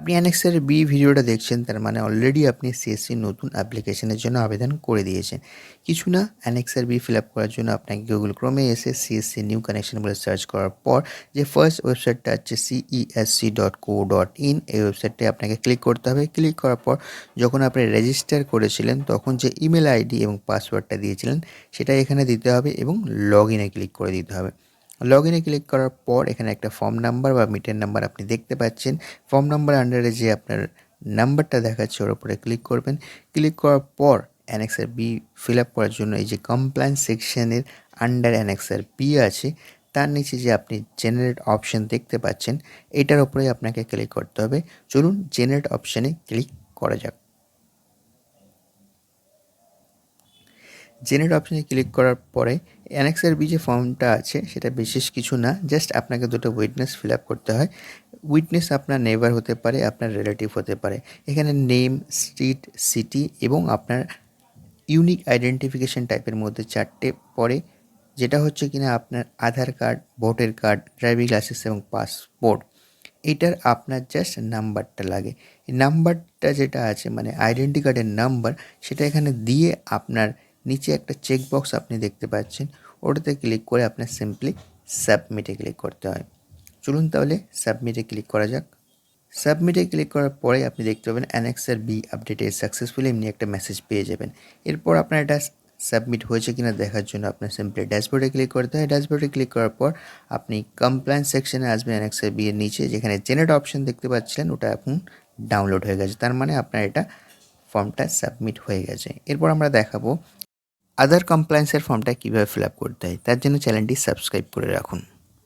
আপনি annexure B ভিডিওটা দেখছেন, তার মানে অলরেডি আপনি সিএসসি নতুন অ্যাপ্লিকেশনের জন্য আবেদন করে দিয়েছেন। কিছু না অ্যানেক্সার বি ফিল আপ করার জন্য আপনাকে গুগল ক্রোমে এসে সিএসসি নিউ কানেকশন বলে সার্চ করার পর, যে ফার্স্ট ওয়েবসাইটটা হচ্ছে CESC dot co dot in এই ওয়েবসাইটে আপনাকে ক্লিক করতে হবে। ক্লিক করার পর যখন আপনি রেজিস্টার করেছিলেন, তখন যে ইমেল আইডি এবং পাসওয়ার্ডটা দিয়েছিলেন, সেটা এখানে দিতে হবে এবং লগ ইনে ক্লিক করে দিতে হবে। লগ ইনে ক্লিক করার পর এখানে একটা ফর্ম নাম্বার বা মিটার নাম্বার আপনি দেখতে পাচ্ছেন। ফর্ম নাম্বার আন্ডারে যে আপনার নাম্বারটা দেখাচ্ছে ওর উপরে ক্লিক করবেন। ক্লিক করার পর অ্যানেক্সার বি ফিল আপ করার জন্য এই যে কমপ্লায়েন্স সেকশনের আন্ডার অ্যানেক্সার বি আছে, তার নিচে যে আপনি জেনারেট অপশন দেখতে পাচ্ছেন, এটার উপরে আপনাকে ক্লিক করতে হবে। চলুন জেনারেট অপশানে ক্লিক করা যাক। জেনারেট অপশানে ক্লিক করার পরে অ্যানেক্সের বি যে ফর্মটা আছে, সেটা বিশেষ কিছু না জাস্ট আপনাকে দুটো উইটনেস ফিল আপ করতে হয়। উইটনেস আপনার নেভার হতে পারে, আপনার রিলেটিভ হতে পারে। এখানে নেম স্ট্রিট সিটি এবং আপনার ইউনিক আইডেন্টিফিকেশন টাইপের মধ্যে চারটে পড়ে, যেটা হচ্ছে কিনা আপনার Aadhaar card, voter card driving licence এবং পাসপোর্ট এটার আপনার জাস্ট নাম্বারটা লাগে। নাম্বারটা যেটা আছে মানে আইডেন্টি কার্ডের নাম্বার সেটা এখানে দিয়ে আপনার নিচে একটা চেক বক্স আপনি দেখতে পাচ্ছেন। ওটাতে ক্লিক করে আপনার সিম্পলি সাবমিটে ক্লিক করতে হয়। চলুন তাহলে সাবমিটে ক্লিক করা যাক। সাবমিটে ক্লিক করার পরে আপনি দেখতে পাবেন অ্যানেক্সার বি আপডেটে সাকসেসফুলি এমনি একটা মেসেজ পেয়ে যাবেন। এরপর আপনার এটা সাবমিট হয়েছে কিনা দেখার জন্য আপনার সিম্পলি ড্যাশবোর্ডে ক্লিক করতে হয়। ড্যাশবোর্ডে ক্লিক করার পর আপনি কমপ্লায়েন্স সেকশনে আসবেন অ্যানেক্সার বি এর নিচে, যেখানে জেনারেট অপশন দেখতে পাচ্ছিলেন, ওটা এখন ডাউনলোড হয়ে গেছে। তার মানে আপনার এটা ফর্মটা সাবমিট হয়ে গেছে। এরপর আমরা দেখাবো আদার কমপ্লায়েন্সের ফর্মটা কীভাবে ফিল আপ করতে হয় তার জন্য চ্যানেলটি সাবস্ক্রাইব করে রাখুন।